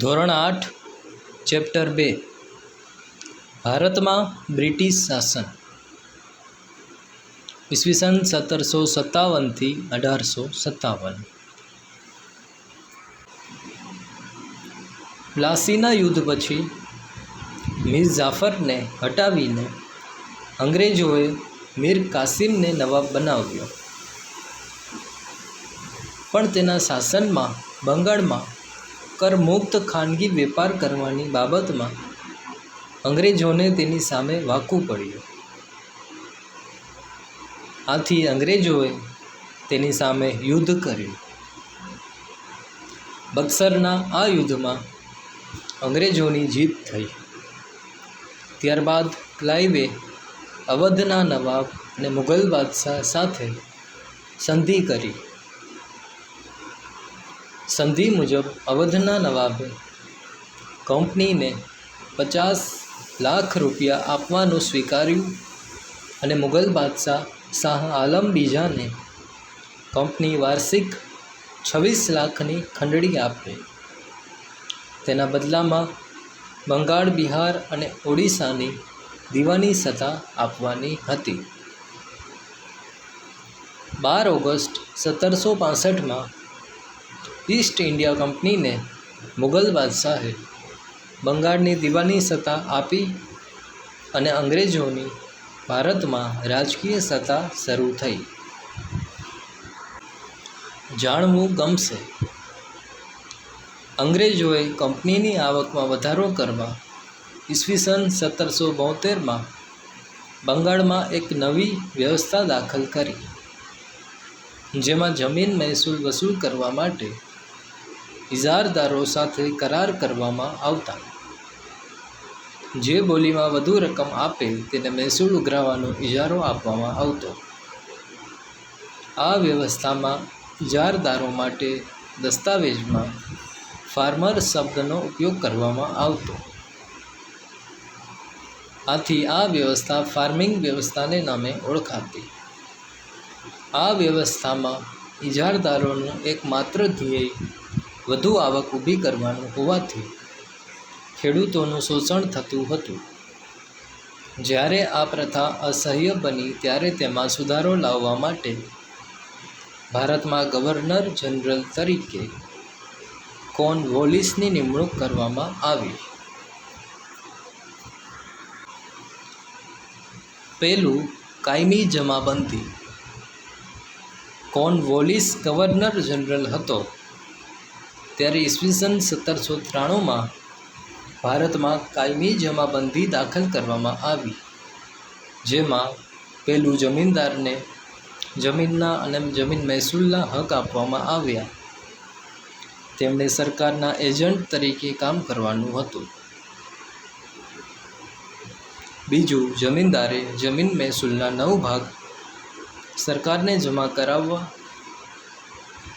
ધોરણ આઠ, ચેપ્ટર બે. ભારતમાં બ્રિટિશ શાસન. ઈસવીસન સત્તરસો સત્તાવનથી અઢારસો સત્તાવન. પ્લાસીના યુદ્ધ પછી મીર જાફરને હટાવીને અંગ્રેજોએ મીર કાસિમને નવાબ બનાવ્યો. પણ તેના શાસનમાં બંગાળમાં કરમુક્ત ખાનગી વેપાર કરવાની બાબતમાં અંગ્રેજોને તેની સામે વાકવું પડ્યું. આથી અંગ્રેજોએ તેની સામે યુદ્ધ કર્યું. બક્સરના આ યુદ્ધમાં અંગ્રેજોની જીત થઈ. ત્યારબાદ ક્લાઇવે અવધના નવાબ અને મુઘલ બાદશાહ સાથે સંધિ કરી. સંધિ મુજબ અવધના નવાબે કંપનીને પચાસ લાખ રૂપિયા આપવાનું સ્વીકાર્યું અને મુગલ બાદશાહ શાહ આલમ બીજાને કંપની વાર્ષિક છવ્વીસ લાખની ખંડણી આપે. તેના બદલામાં બંગાળ, બિહાર અને ઓડિશાની દીવાની સત્તા આપવાની હતી. બાર ઓગસ્ટ સત્તરસો પાસઠમાં ઈસ્ટ ઇન્ડિયા કંપનીને મુગલ બાદશાહે બંગાળની દીવાની સત્તા આપી અને અંગ્રેજોની ભારતમાં રાજકીય સત્તા શરૂ થઈ. જાણવું ગમશે. અંગ્રેજોએ કંપનીની આવકમાં વધારો કરવા ઈસવીસન સત્તરસો બોતેરમાં બંગાળમાં એક નવી વ્યવસ્થા દાખલ કરી, જેમાં જમીન મહેસૂલ વસૂલ કરવા માટે ઇજારદારો સાથે કરાર કરવામાં આવતા. જે બોલીમાં વધુ રકમ આપે તેને મહેસૂલ ઉઘરાવવાનો ઇજારો આપવામાં આવતો. આ વ્યવસ્થામાં ઇજારદારો માટે દસ્તાવેજમાં ફાર્મર શબ્દનો ઉપયોગ કરવામાં આવતો. આથી આ વ્યવસ્થા ફાર્મિંગ વ્યવસ્થાને નામે ઓળખાતી. આ વ્યવસ્થામાં ઇજારદારોનું એકમાત્ર ધ્યેય વધુ આવક ઊભી કરવાનું હોવાથી ખેડૂતોનું શોષણ થતું હતું. જ્યારે આ પ્રથા અસહ્ય બની ત્યારે તેમાં સુધારો લાવવા માટે ભારતમાં ગવર્નર જનરલ તરીકે કોન વોલિસની નિમણૂક કરવામાં આવી. પહેલું કાયમી જમાબંધી. કોન વોલિસ ગવર્નર જનરલ હતો. ત્યારે ઈસવીસન સત્તરસો ત્રાણુંમાં ભારતમાં કાયમી જમાબંધી દાખલ કરવામાં આવી, જેમાં પહેલું જમીનદારને જમીનના અને જમીન મહેસૂલના હક આપવામાં આવ્યા. તેમણે સરકારના એજન્ટ તરીકે કામ કરવાનું હતું. બીજું, જમીનદારે જમીન મહેસૂલના નવ ભાગ સરકારને જમા કરાવવા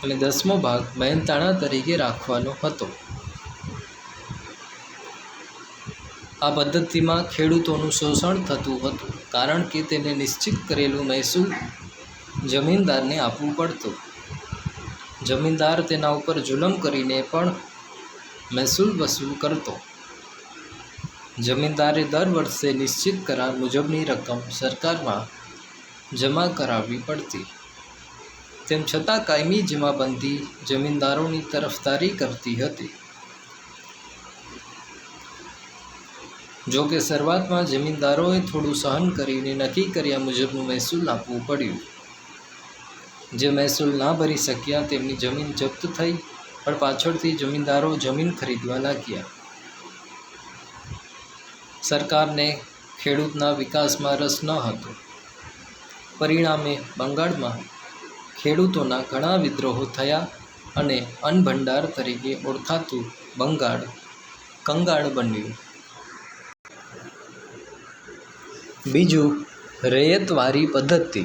અને દસમો ભાગ મહેનતાણા તરીકે રાખવાનો હતો. આ પદ્ધતિમાં ખેડૂતોનું શોષણ થતું હતું કારણ કે તેને નિશ્ચિત કરેલું મહેસૂલ જમીનદારને આપવું પડતું. જમીનદાર તેના ઉપર જુલમ કરીને પણ મહેસૂલ વસૂલ કરતો. જમીનદારે દર વર્ષે નિશ્ચિત કરાર મુજબની રકમ સરકારમાં જમા કરાવવી પડતી. તેમ છતાં કાયમી જમાબંધી જમીનદારોની તરફદારી કરતી હતી. જો કે શરૂઆતમાં જમીનદારોએ થોડું સહન કરીને નક્કી કર્યા મુજબનું મહેસૂલ આપવું પડ્યું. જે મહેસૂલ ના ભરી શક્યા તેમની જમીન જપ્ત થઈ, પણ પાછળથી જમીનદારો જમીન ખરીદવા લાગ્યા. સરકારને ખેડૂતના વિકાસમાં રસ ન હતો. પરિણામે બંગાળમાં ખેડૂતોના ઘણા વિદ્રોહો થયા અને અન્નભંડાર તરીકે ઓળખાતું બંગાળ કંગાળ બન્યું. બીજું, રૈયતવારી પદ્ધતિ.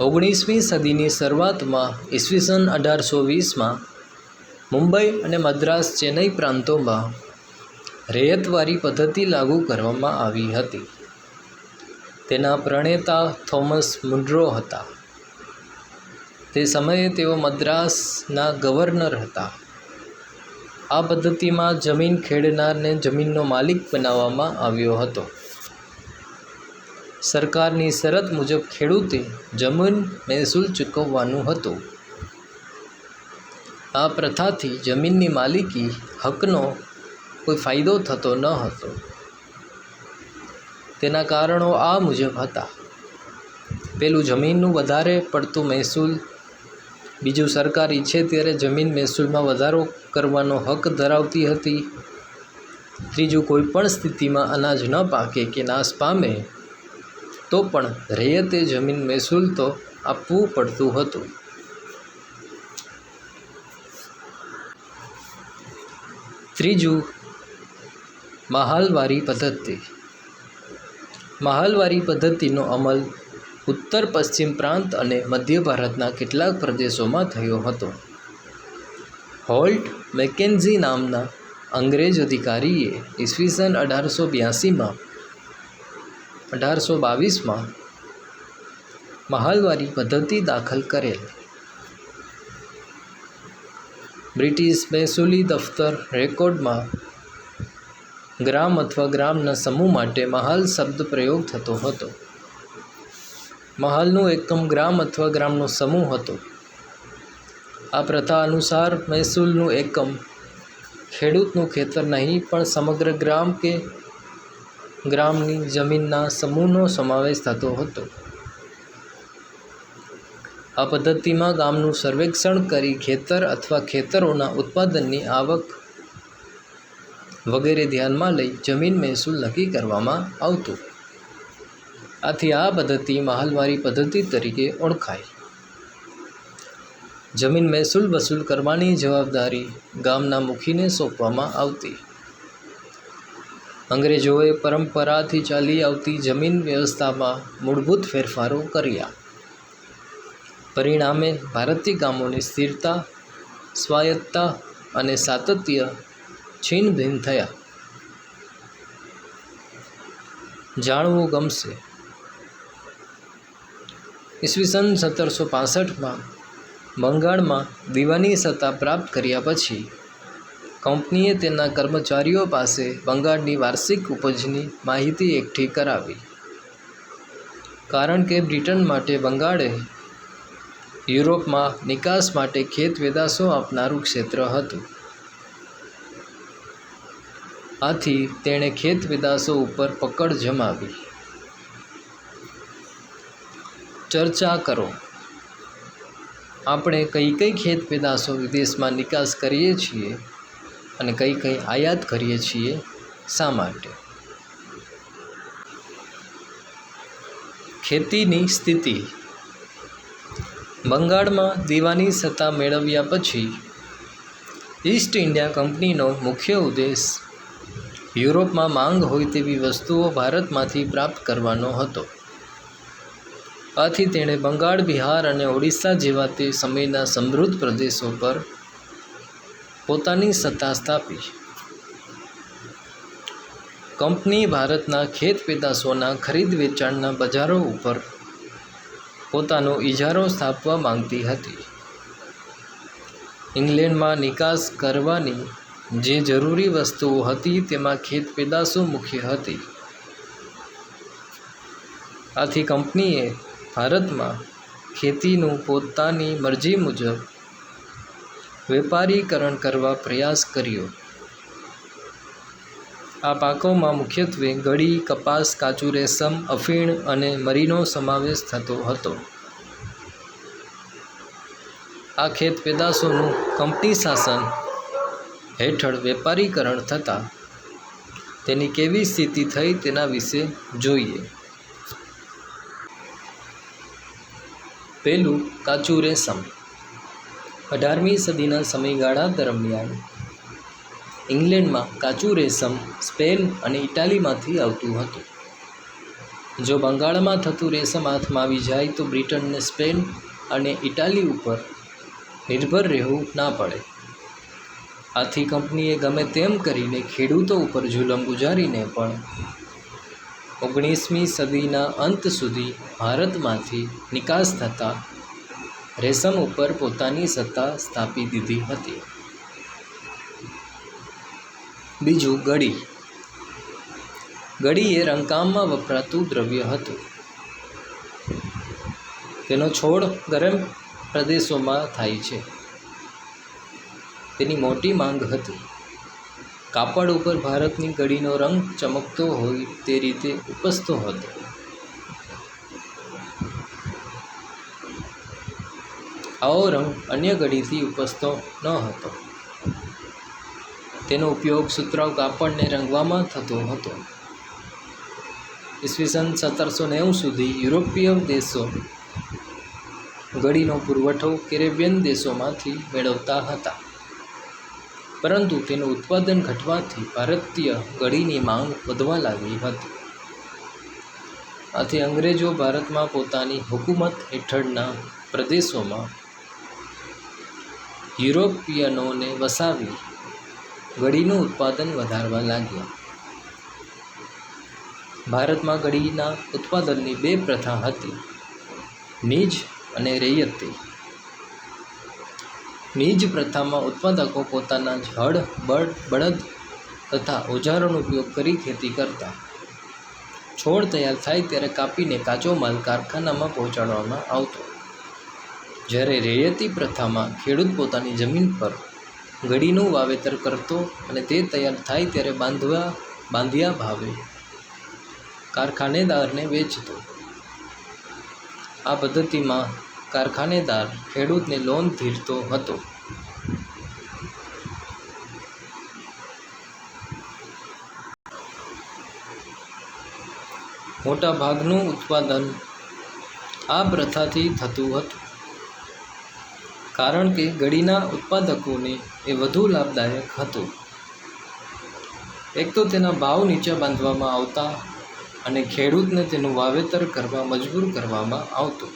ઓગણીસમી સદીની શરૂઆતમાં ઈસવીસન અઢારસો વીસમાં મુંબઈ અને મદ્રાસ ચેન્નઈ પ્રાંતોમાં રૈયતવારી પદ્ધતિ લાગુ કરવામાં આવી હતી. તેના પ્રણેતા થોમસ મુન્ડ્રો હતા. તે સમયે તેઓ મદ્રાસના ગવર્નર હતા. આ પદ્ધતિમાં જમીન ખેડનારને જમીનનો માલિક બનાવવામાં આવ્યો હતો. સરકારની શરત મુજબ ખેડૂતે જમીન મહેસૂલ ચૂકવવાનું હતું. આ પ્રથાથી જમીનની માલિકી હકનો કોઈ ફાયદો થતો ન હતો. તેના કારણો આ મુજબ હતા. પેલું જમીનનું વધારે પડતું મહેસૂલ બીજું સરકાર ઈચ્છે ત્યારે જમીન મહેસૂલમાં વધારો કરવાનો હક ધરાવતી હતી. ત્રીજું, કોઈ પણ સ્થિતિમાં અનાજ ન પાકે કે નાશ પામે, તો પણ રૈયતે જમીન મહેસૂલ તો આપવું પડતું હતું. ત્રીજું, મહાલવારી પદ્ધતિ. મહાલવારી પદ્ધતિનો અમલ ઉત્તર પશ્ચિમ પ્રાંત અને મધ્ય ભારતના કેટલાક પ્રદેશોમાં થયો હતો. હોલ્ટ મેકેન્ઝી નામના અંગ્રેજ અધિકારીએ ઈસવીસન અઢારસો બ્યાસીમાં અઢારસો બાવીસમાં મહાલવારી પદ્ધતિ દાખલ કરેલ. બ્રિટિશ મહેસૂલી દફતર રેકોર્ડમાં ગ્રામ અથવા ગ્રામના સમૂહ માટે મહાલ શબ્દ પ્રયોગ થતો હતો. મહાલનું એકમ ગ્રામ અથવા ગ્રામનો સમૂહ હતો. આ પ્રથા અનુસાર મહેસૂલનું એકમ ખેડૂતનું ખેતર નહીં, પણ સમગ્ર ગ્રામ કે ગ્રામની જમીનના સમૂહનો સમાવેશ થતો હતો. આ પદ્ધતિમાં ગામનું સર્વેક્ષણ કરી ખેતર અથવા ખેતરોના ઉત્પાદનની આવક વગેરે ધ્યાનમાં લઈ જમીન મહેસૂલ નક્કી કરવામાં આવતું. આથી આ પદ્ધતિ માહલવારી પદ્ધતિ તરીકે ઓળખાય. જમીન મહેસૂલ વસૂલ કરવાની જવાબદારી ગામના મુખીને સોંપવામાં આવતી. અંગ્રેજોએ પરંપરાથી ચાલી આવતી જમીન વ્યવસ્થામાં મૂળભૂત ફેરફારો કર્યા. પરિણામે ભારતીય ગામોની સ્થિરતા, સ્વાયત્તતા અને સાતત્ય છીન થયા. જાણવું ગમશે ઈસવીસન સત્તરસો પાસઠમાં બંગાળમાં દીવાની સત્તા પ્રાપ્ત કર્યા પછી કંપનીએ તેના કર્મચારીઓ પાસે બંગાળની વાર્ષિક ઉપજની માહિતી એકઠી કરાવી. કારણ કે બ્રિટન માટે બંગાળે યુરોપમાં નિકાસ માટે ખેત પેદાશો આપનારું ક્ષેત્ર હતું. આથી તેણે ખેત પેદાશો ઉપર પકડ જમાવી. ચર્ચા કરો. આપણે કઈ કઈ ખેત પેદાશો વિદેશમાં નિકાસ કરીએ છીએ અને કઈ કઈ આયાત કરીએ છીએ શા માટે? ખેતીની સ્થિતિ. બંગાળમાં દીવાની સત્તા મેળવ્યા પછી ઈસ્ટ ઇન્ડિયા કંપનીનો મુખ્ય ઉદ્દેશ યુરોપમાં માંગ હોય તેવી વસ્તુઓ ભારતમાંથી પ્રાપ્ત કરવાનો હતો. આથી તેણે બંગાળ, બિહાર અને ઓડિશા જેવા તે સમયના સમૃદ્ધ પ્રદેશો પર પોતાની સત્તા સ્થાપી. કંપની ભારતના ખેત પેદાશોના ખરીદ વેચાણના બજારો ઉપર પોતાનો ઇજારો સ્થાપવા માંગતી હતી. ઇંગ્લેન્ડમાં નિકાસ કરવાની જે જરૂરી વસ્તુઓ હતી તેમાં ખેત પેદાશો મુખ્ય હતી. આથી કંપનીએ ભારતમાં ખેતીનું પોતાની મરજી મુજબ વેપારીકરણ કરવા પ્રયાસ કર્યો. આ પાકોમાં મુખ્યત્વે ગળી, કપાસ કાચું રેશમ, અફીણ અને મરીનો સમાવેશ થતો હતો. આ ખેત પેદાશોનું કંપની શાસન હેઠળ વેપારીકરણ થતાં તેની કેવી સ્થિતિ થઈ તેના વિશે જોઈએ. પહેલું કાચું રેશમ. અઢારમી સદીના સમયગાળા દરમિયાન ઇંગ્લેન્ડમાં કાચું રેશમ સ્પેન અને ઇટાલીમાંથી આવતું હતું. જો બંગાળમાં થતું રેશમ હાથમાં આવી જાય તો બ્રિટનને સ્પેન અને ઇટાલી ઉપર નિર્ભર રહેવું ના પડે. આથી કંપનીએ ગમે તેમ કરીને ખેડૂતો ઉપર જુલમ ગુજારીને પણ ઓગણીસમી સદીના અંત સુધી ભારતમાંથી નિકાસ થતાં રેશમ ઉપર પોતાની સત્તા સ્થાપી દીધી હતી. બીજું ગળી. ગળી એ રંગકામમાં વપરાતું દ્રવ્ય હતું. તેનો છોડ ગરમ પ્રદેશોમાં થાય છે. તેની મોટી માંગ હતી. કાપડ ઉપર ભારતની ગળીનો રંગ ચમકતો હોય તે રીતે ઉપસતો હતો. આવો રંગ અન્ય ગળીથી ઉપસતો ન હતો. તેનો ઉપયોગ સુતરાવ કાપડને રંગવામાં થતો હતો. ઈસવીસન સત્તરસો નેવું સુધી યુરોપીય દેશો ગળીનો પુરવઠો કેરેબિયન દેશોમાંથી મેળવતા હતા. પરંતુ તેનું ઉત્પાદન ઘટવાથી ભારતીય ગળીની માંગ વધવા લાગી હતી. આથી અંગ્રેજો ભારતમાં પોતાની હુકુમત હેઠળના પ્રદેશોમાં યુરોપિયનોને વસાવી ગળીનું ઉત્પાદન વધારવા લાગ્યા. ભારતમાં ગળીના ઉત્પાદનની બે પ્રથા હતી, નીજ અને રૈયતી. નીજ પ્રથામાં ઉત્પાદકો પોતાના જ હળ બળ, બળદ તથા ઓજારોનો ઉપયોગ કરી ખેતી કરતા. છોડ તૈયાર થાય ત્યારે કાપીને કાચો માલ કારખાનામાં પહોંચાડવામાં આવતો. જ્યારે રેયતી પ્રથામાં ખેડૂત પોતાની જમીન પર ગળીનું વાવેતર કરતો અને તે તૈયાર થાય ત્યારે બાંધવા, બાંધ્યા ભાવે કારખાનેદારને વેચતો. આ પદ્ધતિમાં કારખાનેદાર ખેડૂતને લોન ધીરતો હતો. મોટા ભાગનું ઉત્પાદન આ પ્રથાથી થતું હતું. કારણ કે ગળીના ઉત્પાદકોને એ વધુ લાભદાયક હતું. એક તો તેના ભાવ નીચે બાંધવામાં આવતા અને ખેડૂતને તેનું વાવેતર કરવા મજબૂર કરવામાં આવતો.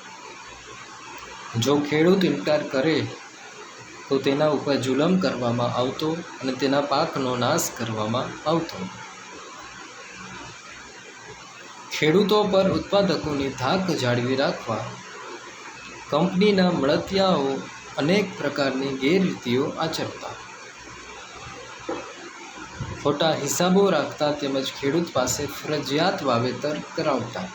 જો ખેડૂત ઇનકાર કરે, તો તેના ઉપર જુલમ કરવામાં આવતો અને તેના પાકનો નાશ કરવામાં આવતો. ખેડૂતો પર ઉત્પાદકોની ધાક જાળવી રાખવા, કંપનીના મળતિયાઓ અનેક પ્રકારની ગેરરીતિઓ આચરતા. ખોટા હિસાબો રાખતા તેમજ ખેડૂત પાસે ફરજિયાત વાવેતર કરાવતા.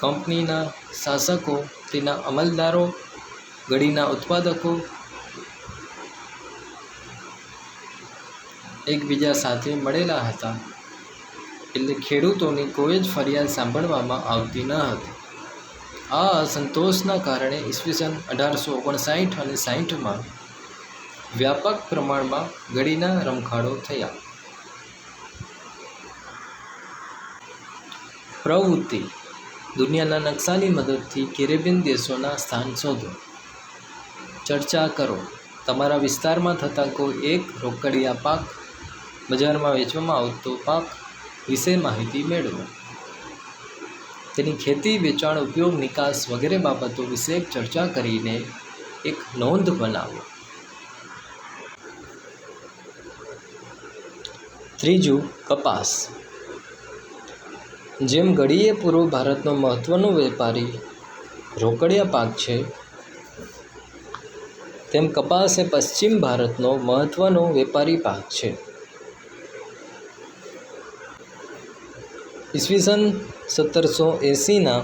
કંપનીના શાસકો તેના અમલદારો ગળીના ઉત્પાદકો, એકબીજા સાથે મળેલા હતા. એટલે ખેડૂતોની કોઈ જ ફરિયાદ સાંભળવામાં આવતી ન હતી. આ અસંતોષના કારણે ઈસવીસન અઢારસો ઓગણસાઠ અને સાહીઠમાં વ્યાપક પ્રમાણમાં ગળીના રમખાડો થયા. પ્રવૃત્તિ દુનિયાના નકશાની મદદથી કેરેબિયન દેશોના સ્થાન શોધો. ચર્ચા કરો. તમારા વિસ્તારમાં થતા કોઈ એક રોકડિયા પાક બજારમાં વેચવામાં આવતો પાક વિશે માહિતી મેળવો. તેની ખેતી, વેચાણ, ઉપયોગ, નિકાસ વગેરે બાબતો વિશે ચર્ચા કરીને એક નોંધ બનાવો. ત્રીજું, કપાસ. જેમ ગળીએ પૂર્વ ભારતનો મહત્ત્વનો વેપારી રોકડિયા પાક છે, તેમ કપાસ એ પશ્ચિમ ભારતનો મહત્ત્વનો વેપારી પાક છે. ઈસવીસન સત્તરસો એંસીના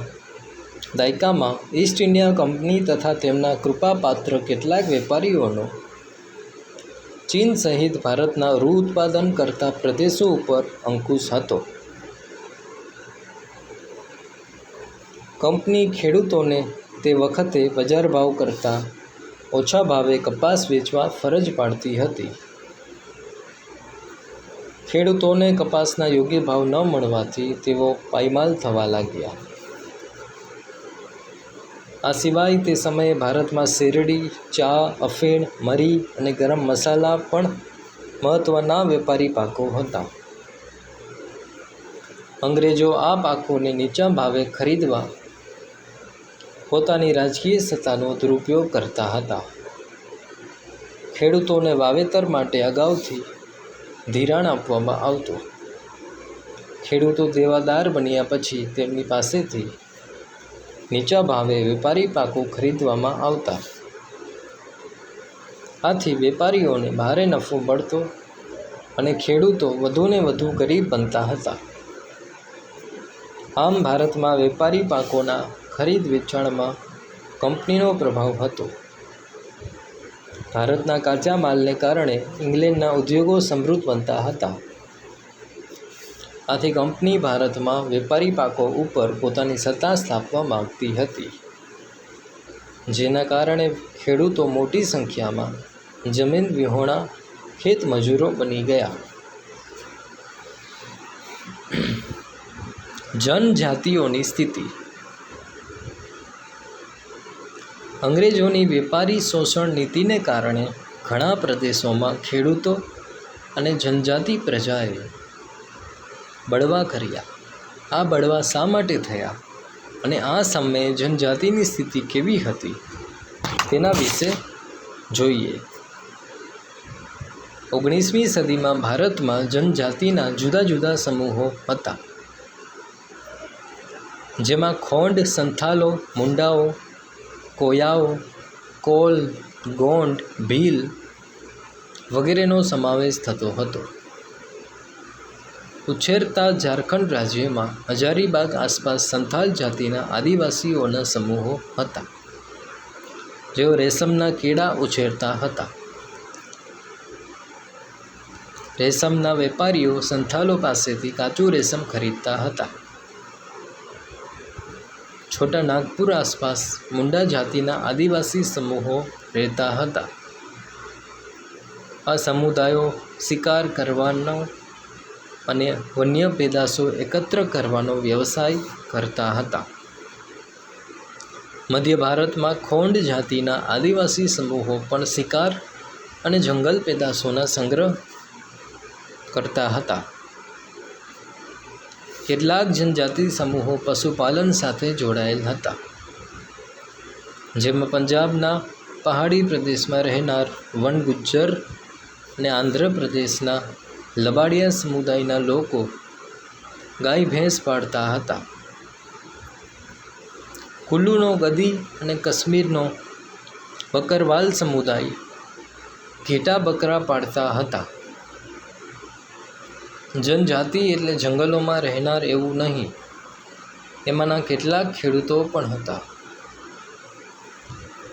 દાયકામાં ઈસ્ટ ઇન્ડિયા કંપની તથા તેમના કૃપાપાત્ર કેટલાક વેપારીઓનો ચીન સહિત ભારતના રૂ ઉત્પાદન કરતા પ્રદેશો ઉપર અંકુશ હતો. કંપની ખેડૂતોને તે વખતે બજાર ભાવ કરતાં ઓછા ભાવે કપાસ વેચવા ફરજ પાડતી હતી. ખેડૂતોને કપાસના યોગ્ય ભાવ ન મળવાથી તેઓ પાયમાલ થવા લાગ્યા. આ સિવાય તે સમયે ભારતમાં શેરડી, ચા, અફીણ, મરી અને ગરમ મસાલા પણ મહત્ત્વના વેપારી પાકો હતા. અંગ્રેજો આ પાકોને નીચા ભાવે ખરીદવા પોતાની રાજકીય સત્તાનો દુરુપયોગ કરતા હતા. ખેડૂતોને વાવેતર માટે અગાઉથી ધિરાણ આપવામાં આવતું. ખેડૂતો દેવાદાર બન્યા પછી તેમની પાસેથી નીચા ભાવે વેપારી પાકો ખરીદવામાં આવતા. આથી વેપારીઓને ભારે નફો મળતો અને ખેડૂતો વધુને વધુ ગરીબ બનતા હતા. આમ ભારતમાં વેપારી પાકોના ખરીદ વેચાણમાં કંપનીનો પ્રભાવ હતો. ભારતના કાચા માલને કારણે ઇંગ્લેન્ડના ઉદ્યોગો સમૃદ્ધ બનતા હતા. આથી કંપની ભારતમાં વેપારી પાકો ઉપર પોતાની સત્તા સ્થાપવા માંગતી હતી. જેના કારણે ખેડૂતો મોટી સંખ્યામાં જમીન વિહોણા ખેત મજૂરો બની ગયા. જનજાતિઓની સ્થિતિ અંગ્રેજોની વેપારી શોષણ નીતિને કારણે ઘણા પ્રદેશોમાં ખેડૂતો અને જનજાતિ પ્રજાએ બળવા કર્યા. આ બળવા શા માટે થયા અને આ સમયે જનજાતિની સ્થિતિ કેવી હતી તેના વિશે જોઈએ. ઓગણીસમી સદીમાં ભારતમાં જનજાતિના જુદા જુદા સમૂહો હતા, જેમાં ખોંડ, સંથાલો, મુંડાઓ કોયાઓ કોલ, ગોંડ, ભીલ વગેરેનો સમાવેશ થતો હતો. ઉછેરતા ઝારખંડ રાજ્યમાં હજારીબાગ આસપાસ સંથાલ જાતિના આદિવાસીઓના સમૂહો હતા, જેઓ રેશમના કીડા ઉછેરતા હતા. રેશમના વેપારીઓ સંથાલો પાસેથી કાચું રેશમ ખરીદતા હતા. છોટા નાગપુર આસપાસ મુંડા જાતિના આદિવાસી સમૂહો રહેતા હતા. આ સમુદાયો શિકાર કરવાનો અને વન્ય પેદાશો એકત્ર કરવાનો વ્યવસાય કરતા હતા. મધ્ય ભારતમાં ખોંડ જાતિના આદિવાસી સમૂહો પણ શિકાર અને જંગલ પેદાશોના સંગ્રહ કરતા હતા. કેટલાક જનજાતિ સમૂહો પશુપાલન સાથે જોડાયેલ હતા. જેમાં પંજાબના પહાડી પ્રદેશમાં રહેનાર વન ગુજ્જર અને આંધ્રપ્રદેશના લબાડિયા સમુદાયના લોકો ગાય ભેંસ પાળતા હતા. કુલ્લુનો ગદી અને કાશ્મીરનો બકરવાલ સમુદાય ઘેટા બકરા પાળતા હતા. જનજાતિ એટલે જંગલોમાં રહેનાર એવું નહીં. એમાંના કેટલાક ખેડૂતો પણ હતા.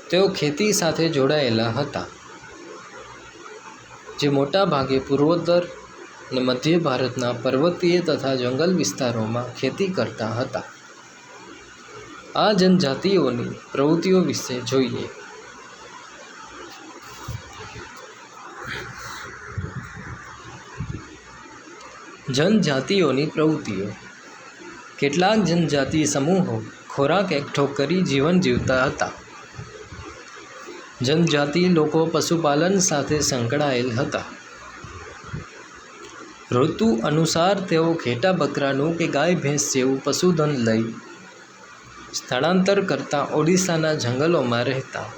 તેઓ ખેતી સાથે જોડાયેલા હતા. જે મોટા ભાગે પૂર્વોત્તર અને મધ્ય ભારતના પર્વતીય તથા જંગલ વિસ્તારોમાં ખેતી કરતા હતા. આ જનજાતિઓની પ્રવૃત્તિઓ વિશે જોઈએ. જનજાતિઓની પ્રવૃત્તિઓ. કેટલાક જનજાતિ સમૂહો ખોરાક એકઠો કરી જીવન જીવતા હતા. જનજાતિ લોકો પશુપાલન સાથે સંકળાયેલ હતા. ઋતુ અનુસાર તેઓ ઘેટા બકરાનું કે ગાય ભેંસ જેવું પશુધન લઈ સ્થળાંતર કરતા ઓડિશાના જંગલોમાં રહેતા.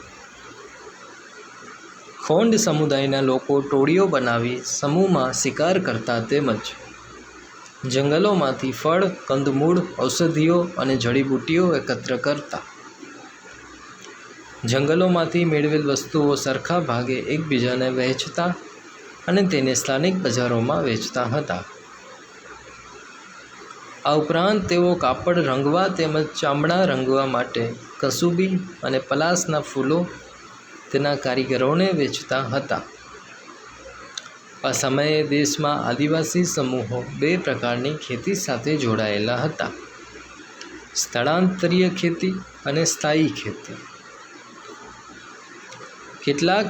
ખોંડ સમુદાયના લોકો ટોળીઓ બનાવી સમૂહમાં શિકાર કરતા તેમજ જંગલોમાંથી ફળ, કંદમૂળ, ઔષધિઓ અને જડીબુટ્ટીઓ એકત્ર કરતા. જંગલોમાંથી મેળવેલ વસ્તુઓ સરખા ભાગે એકબીજાને વહેંચતા અને તેને સ્થાનિક બજારોમાં વેચતા હતા. આ ઉપરાંત તેઓ કાપડ રંગવા તેમજ ચામડા રંગવા માટે કસુબી અને પલાસના ફૂલો તેના કારીગરોને વેચતા હતા. આ સમયે દેશમાં આદિવાસી સમૂહો બે પ્રકારની ખેતી સાથે જોડાયેલા હતા. સ્થળાંતરીય ખેતી અને સ્થાયી ખેતી. કેટલાક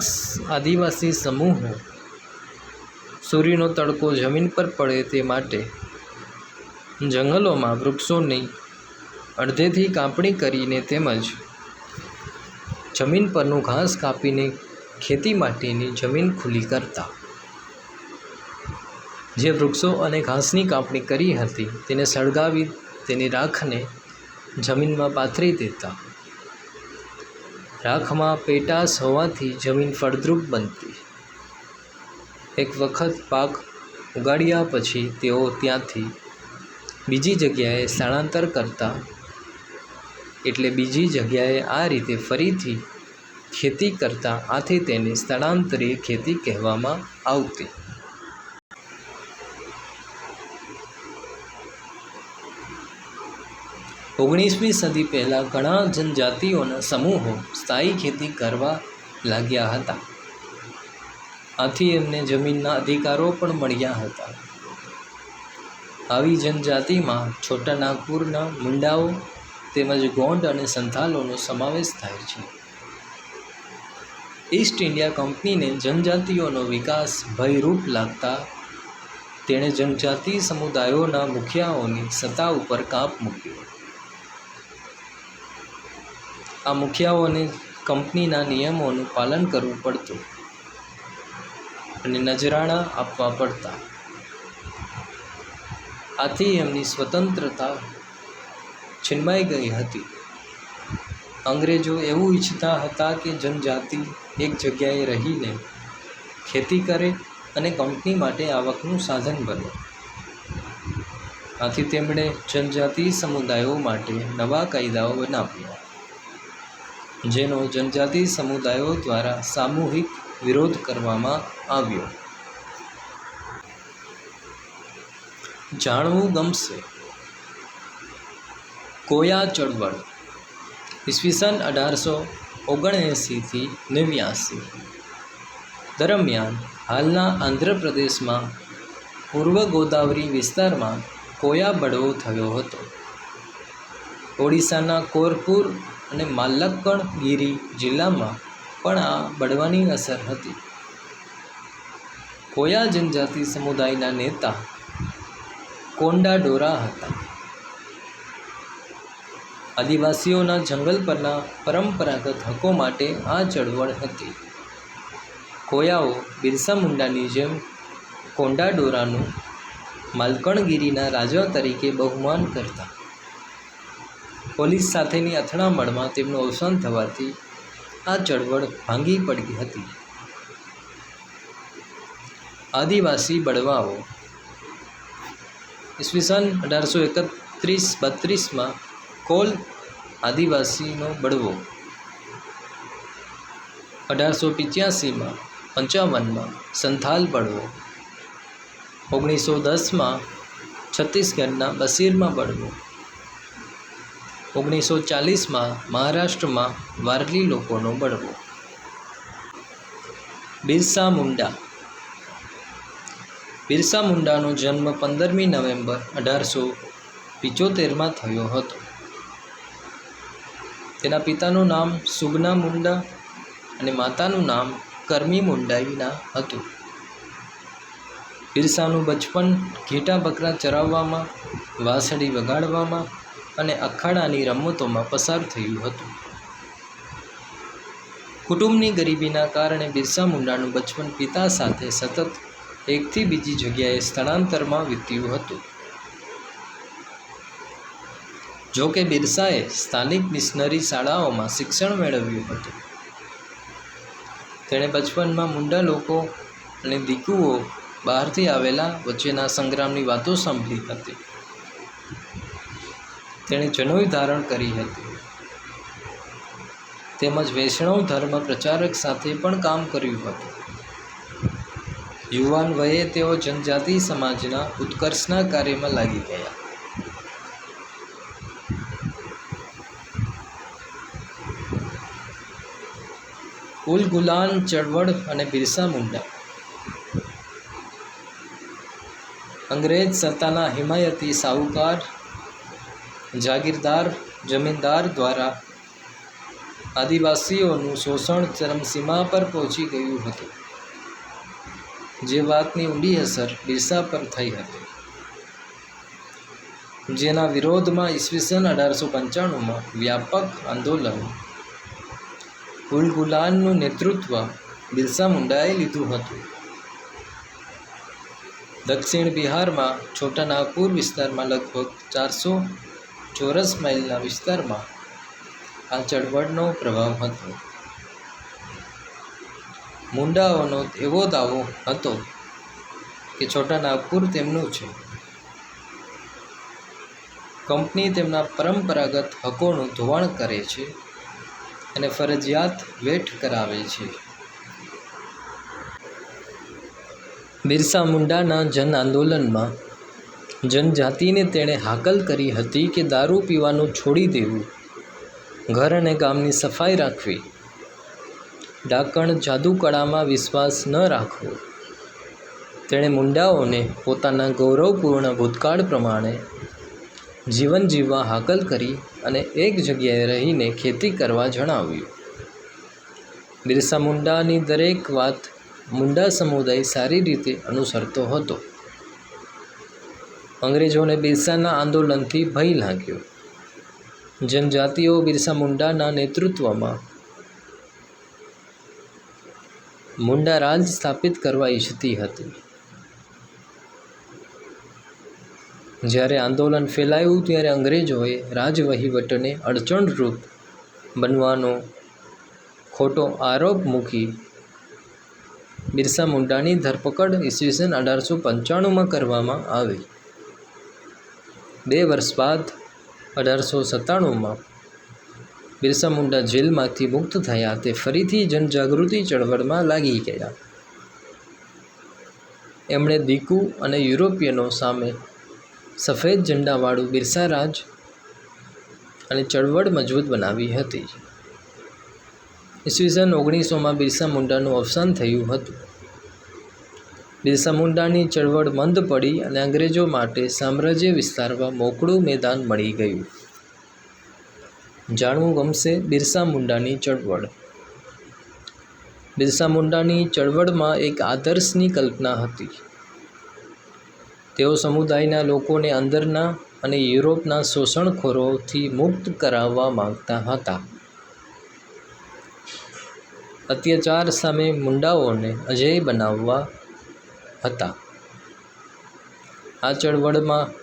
આદિવાસી સમૂહો સૂર્યનો તડકો જમીન પર પડે તે માટે જંગલોમાં વૃક્ષોની અડધેથી કાપણી કરીને તેમજ જમીન પરનું ઘાસ કાપીને ખેતી માટેની જમીન ખુલ્લી કરતા. જે વૃક્ષો અને ઘાસની કાપણી કરી હતી, તેને સળગાવી, તેની રાખને જમીનમાં પાથરી દેતા. રાખમાં પેટાશ હોવાથી જમીન ફળદ્રુપ બનતી. એક વખત પાક ઉગાડ્યા પછી તેઓ ત્યાંથી બીજી જગ્યાએ સ્થળાંતર કરતા. એટલે બીજી જગ્યાએ આ રીતે ફરીથી ખેતી કરતા, આથી તેને સ્થળાંતરીય ખેતી કહેવામાં આવતી. ઓગણીસમી સદી પહેલાં ઘણા જનજાતિઓના સમૂહો સ્થાયી ખેતી કરવા લાગ્યા હતા. આથી એમને જમીનના અધિકારો પણ મળ્યા હતા. આવી જનજાતિમાં છોટા નાગપુરના મુંડાઓ તેમજ ગોંડ અને સંથાલોનો સમાવેશ થાય છે. ઈસ્ટ ઇન્ડિયા કંપનીને જનજાતિઓનો વિકાસ ભયરૂપ લાગતા તેણે જનજાતિ સમુદાયોના મુખિયાઓની સત્તા ઉપર કાપ મૂક્યો. આ મુખિયાઓને કંપનીના નિયમોનું પાલન કરવું પડતું અને નજરાણા આપવા પડતા. આથી એમની સ્વતંત્રતા છીનવાઈ ગઈ હતી. અંગ્રેજો એવું ઈચ્છતા હતા કે જનજાતિ એક જગ્યાએ રહીને ખેતી કરે અને કંપની માટે આવકનું સાધન બને. આથી તેમણે જનજાતિ સમુદાયો માટે નવા કાયદાઓ બનાવ્યા. જેનો જનજાતિ સમુદાયો દ્વારા સામૂહિક વિરોધ કરવામાં આવ્યો. જાણવું ગમશે. કોયા ચળવળ? ઈસવીસન અઢારસો ઓગણએંસીથી નેવ્યાસી. દરમિયાન હાલના આંધ્રપ્રદેશમાં પૂર્વ ગોદાવરી વિસ્તારમાં કોયા બળવો થયો હતો? ઓડિશાના કોરપુર અને માલક્કણગીરી જિલ્લામાં પણ આ બળવાની અસર હતી. કોયા જનજાતિ સમુદાયના નેતા કોંડા ડોરા હતા. આદિવાસીઓના જંગલ પરના પરંપરાગત હકો માટે આ ચળવળ હતી. કોયાઓ બિરસા મુંડાની જેમ કોંડા ડોરાનું માલકણગીરીના રાજા તરીકે બહુમાન કરતા. પોલીસ સાથેની અથડામણમાં તેમનું અવસાન થવાથી આ ચળવળ ભાંગી પડી હતી. આદિવાસી બળવાઓ. ઈસવીસન અઢારસો એકત્રીસ બત્રીસમાં કોલ આદિવાસીનો બળવો. અઢારસો પિચ્યાસીમાં પંચાવનમાં સંથાલ બળવો. ઓગણીસો દસમાં છત્તીસગઢના બસીરમાં બળવો. ઓગણીસો ચાલીસમાં મહારાષ્ટ્રમાં વારલી લોકોનો બળવો. બિરસા મુંડા. બિરસા મુંડાનો જન્મ પંદરમી નવેમ્બર અઢારસો પિચોતેરમાં થયો હતો. તેના પિતાનું નામ સુગના મુંડા અને માતાનું નામ કર્મી મુંડાઈના હતું. બિરસાનું બચપન ઘેટા બકરા ચરાવવામાં, વાંસળી વગાડવામાં અને અખાડાની રમતોમાં પસાર થયું હતું. કુટુંબની ગરીબીના કારણે બિરસા મુંડાનું બચપન પિતા સાથે સતત એકથી બીજી જગ્યાએ સ્થળાંતરમાં વીત્યું હતું. જો કે બિરસાએ સ્થાનિક મિશનરી શાળાઓમાં શિક્ષણ મેળવ્યું હતું. તેણે બચપનમાં મુંડા લોકો અને દીકુઓ બહારથી આવેલા વચ્ચેના સંગ્રામની વાતો સાંભળી હતી. તેણે જનોઈ ધારણ કરી હતી. તેમજ વૈષ્ણવ ધર્મ પ્રચારક સાથે પણ કામ કર્યું હતું. યુવાન વયે તેઓ જનજાતિ સમાજના ઉત્કર્ષના કાર્યમાં લાગી ગયા. ઉલ ગુલાન, ચળવળ અને બિરસા મુંડા. અંગ્રેજ સત્તાના હિમાયતી સાહુકાર જાગીરદાર, જમીનદાર દ્વારા આદિવાસીઓનું શોષણ ચરમસીમા પર પહોંચી ગયું હતું, જે વાતની ઊંડી અસર બિરસા પર થઈ હતી. જેના વિરોધમાં ઈસવીસન અઢારસો પંચાણુંમાં વ્યાપક આંદોલન ગુલગુલાનનું નેતૃત્વ બિરસા મુંડાએ લીધું હતું. દક્ષિણ બિહારમાં છોટા નાગપુર વિસ્તારમાં લગભગ ચારસો ચોરસ માઇલના વિસ્તારમાં આ ચળવળનો પ્રભાવ હતો. મુંડાઓનો એવો દાવો હતો કે છોટા નાગપુર તેમનું છે. કંપની તેમના પરંપરાગત હકોનું ધોવાણ કરે છે અને ફરજિયાત વેઠ કરાવે છે. બિરસા મુંડાના જન આંદોલનમાં જનજાતિને તેણે હાકલ કરી હતી કે દારૂ પીવાનું છોડી દેવું. ઘર અને ગામની સફાઈ રાખવી. ડાકણ જાદુકળામાં વિશ્વાસ ન રાખવો. તેણે મુંડાઓને પોતાના ગૌરવપૂર્ણ ભૂતકાળ પ્રમાણે જીવન જીવવા હાકલ કરી અને એક જગ્યાએ રહીને ખેતી કરવા જણાવ્યું. બિરસા મુંડાની દરેક વાત મુંડા સમુદાય સારી રીતે અનુસરતો હતો. અંગ્રેજોને બિરસાના આંદોલનથી ભય લાગ્યો. જનજાતિઓ બિરસા મુંડાના નેતૃત્વમાં મુંડા રાજ સ્થાપિત કરવા ઈચ્છતી હતી. જ્યારે આંદોલન ફેલાયું ત્યારે અંગ્રેજોએ રાજવહીવટને અડચણરૂપ બનવાનો ખોટો આરોપ મૂકી બિરસા મુંડાની ધરપકડ ઈસવીસન અઢારસો પંચાણુંમાં કરવામાં આવી. બે વર્ષ બાદ અઢારસો સત્તાણુંમાં બિરસા મુંડા જેલમાંથી મુક્ત થયા તે ફરીથી જનજાગૃતિ ચળવળમાં લાગી ગયા. એમણે દીકુ અને યુરોપિયનો સામે સફેદ ઝંડાવાળું બિરસા રાજ અને ચળવળ મજબૂત બનાવી હતી. ઈસવીસન ઓગણીસોમાં બિરસા મુંડાનું અવસાન થયું હતું. બિરસા મુંડાની ચળવળ મંદ પડી અને અંગ્રેજો માટે સામ્રાજ્ય વિસ્તારવા મોકળું મેદાન મળી ગયું. જાણવું ગમશે બિરસા મુંડાની ચળવળ. બિરસા મુંડાની ચળવળમાં એક આદર્શની કલ્પના હતી. તેઓ સમુદાયના લોકોને અંદરના અને યુરોપના શોષણખોરોથી મુક્ત કરાવવા માંગતા હતા. અત્યાચાર સામે મુંડાઓને અજેય બનાવવા હતા. આ ચળવળમાં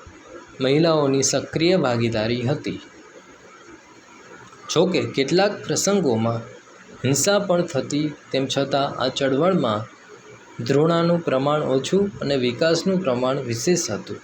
મહિલાઓની સક્રિય ભાગીદારી હતી. જોકે કેટલાક પ્રસંગોમાં હિંસા પણ થતી તેમ છતાં આ ચળવળમાં ધૃણાનું પ્રમાણ ઓછું અને વિકાસનું પ્રમાણ વિશેષ હતું.